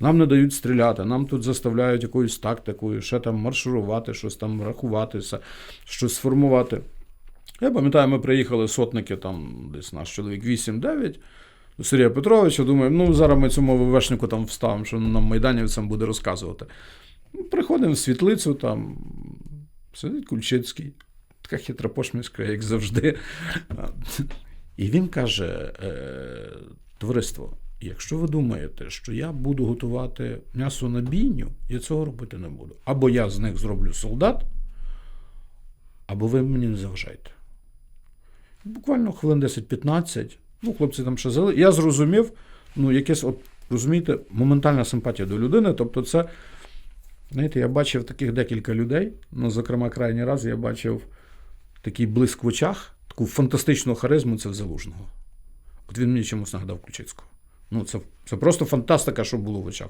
Нам не дають стріляти, нам тут заставляють якоюсь тактикою, ще там марширувати, щось там рахуватися, щось сформувати. Я пам'ятаю, ми приїхали сотники, там десь наш чоловік 8-9 до Сергія Петровича. Думаю, ну зараз ми цьому ВВшнику там вставимо, що нам майданівцям буде розказувати. Ну, Приходимо в світлицю, там сидить Кульчицький, така хитра пошміська, як завжди. І він каже: е, товариство, якщо ви думаєте, що я буду готувати м'ясо на бійню, я цього робити не буду. Або я з них зроблю солдат, або ви мені не заважайте. Буквально хвилин 10-15. Ну, хлопці там ще зали. Я зрозумів, ну, якесь, от, розумієте, моментальна симпатія до людини. Тобто, це, знаєте, я бачив таких декілька людей. Ну, зокрема, крайній раз я бачив такий блиск в очах, таку фантастичну харизму це в Залужного. От він мені чомусь нагадав Ключицького. Ну, це, це просто фантастика, що було в очах